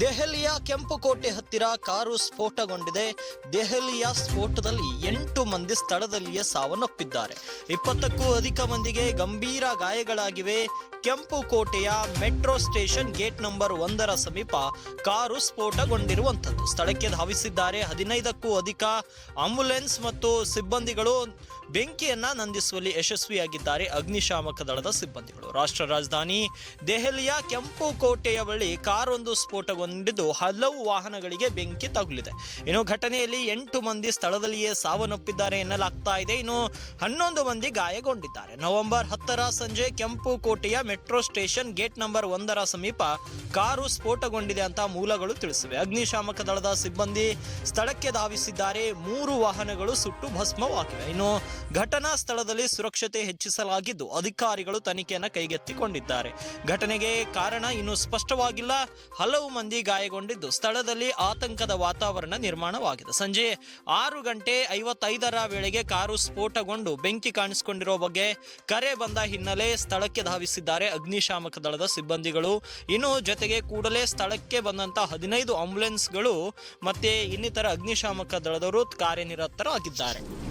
ದೆಹಲಿಯ ಕೆಂಪುಕೋಟೆ ಹತ್ತಿರ ಕಾರು ಸ್ಫೋಟಗೊಂಡಿದೆ. ದೆಹಲಿಯ ಸ್ಫೋಟದಲ್ಲಿ ಎಂಟು ಮಂದಿ ಸ್ಥಳದಲ್ಲಿಯೇ ಸಾವನ್ನಪ್ಪಿದ್ದಾರೆ. ಇಪ್ಪತ್ತಕ್ಕೂ ಅಧಿಕ ಮಂದಿಗೆ ಗಂಭೀರ ಗಾಯಗಳಾಗಿವೆ. ಕೆಂಪುಕೋಟೆಯ ಮೆಟ್ರೋ ಸ್ಟೇಷನ್ ಗೇಟ್ ನಂಬರ್ ಒಂದರ ಸಮೀಪ ಕಾರು ಸ್ಫೋಟಗೊಂಡಿರುವಂಥದ್ದು. ಸ್ಥಳಕ್ಕೆ ಧಾವಿಸಿದ್ದಾರೆ ಹದಿನೈದಕ್ಕೂ ಅಧಿಕ ಆಂಬುಲೆನ್ಸ್ ಮತ್ತು ಸಿಬ್ಬಂದಿಗಳು. ಬೆಂಕಿಯನ್ನ ನಂದಿಸುವಲ್ಲಿ ಯಶಸ್ವಿಯಾಗಿದ್ದಾರೆ ಅಗ್ನಿಶಾಮಕ ದಳದ ಸಿಬ್ಬಂದಿಗಳು. ರಾಷ್ಟ್ರ ರಾಜಧಾನಿ ದೆಹಲಿಯ ಕೆಂಪು ಕೋಟೆಯ ಬಳಿ ಕಾರೊಂದು ಸ್ಫೋಟಗೊಂಡಿದ್ದು ಹಲವು ವಾಹನಗಳಿಗೆ ಬೆಂಕಿ ತಗುಲಿದೆ. ಇನ್ನು ಘಟನೆಯಲ್ಲಿ ಎಂಟು ಮಂದಿ ಸ್ಥಳದಲ್ಲಿಯೇ ಸಾವನ್ನಪ್ಪಿದ್ದಾರೆ ಎನ್ನಲಾಗ್ತಾ ಇದೆ. ಇನ್ನು ಹನ್ನೊಂದು ಮಂದಿ ಗಾಯಗೊಂಡಿದ್ದಾರೆ. ನವೆಂಬರ್ ಹತ್ತರ ಸಂಜೆ ಕೆಂಪು ಕೋಟೆಯ ಮೆಟ್ರೋ ಸ್ಟೇಷನ್ ಗೇಟ್ ನಂಬರ್ ಒಂದರ ಸಮೀಪ ಕಾರು ಸ್ಫೋಟಗೊಂಡಿದೆ ಅಂತ ಮೂಲಗಳು ತಿಳಿಸಿವೆ. ಅಗ್ನಿಶಾಮಕ ದಳದ ಸಿಬ್ಬಂದಿ ಸ್ಥಳಕ್ಕೆ ಧಾವಿಸಿದ್ದಾರೆ. ಮೂರು ವಾಹನಗಳು ಸುಟ್ಟು ಭಸ್ಮವಾಗಿವೆ. ಇನ್ನು ಘಟನಾ ಸ್ಥಳದಲ್ಲಿ ಸುರಕ್ಷತೆ ಹೆಚ್ಚಿಸಲಾಗಿದ್ದು ಅಧಿಕಾರಿಗಳು ತನಿಖೆಯನ್ನು ಕೈಗೆತ್ತಿಕೊಂಡಿದ್ದಾರೆ. ಘಟನೆಗೆ ಕಾರಣ ಇನ್ನು ಸ್ಪಷ್ಟವಾಗಿಲ್ಲ. ಹಲವು ಮಂದಿ ಗಾಯಗೊಂಡಿದ್ದು ಸ್ಥಳದಲ್ಲಿ ಆತಂಕದ ವಾತಾವರಣ ನಿರ್ಮಾಣವಾಗಿದೆ. ಸಂಜೆ ಆರು ಗಂಟೆ ಐವತ್ತೈದರ ವೇಳೆಗೆ ಕಾರು ಸ್ಫೋಟಗೊಂಡು ಬೆಂಕಿ ಕಾಣಿಸಿಕೊಂಡಿರುವ ಬಗ್ಗೆ ಕರೆ ಬಂದ ಹಿನ್ನೆಲೆ ಸ್ಥಳಕ್ಕೆ ಧಾವಿಸಿದ್ದಾರೆ ಅಗ್ನಿಶಾಮಕ ದಳದ ಸಿಬ್ಬಂದಿಗಳು. ಇನ್ನು ಜೊತೆಗೆ ಕೂಡಲೇ ಸ್ಥಳಕ್ಕೆ ಬಂದಂತಹ ಹದಿನೈದು ಆಂಬ್ಯುಲೆನ್ಸ್ಗಳು ಮತ್ತೆ ಇನ್ನಿತರ ಅಗ್ನಿಶಾಮಕ ದಳದವರು ಕಾರ್ಯನಿರತರಾಗಿದ್ದಾರೆ.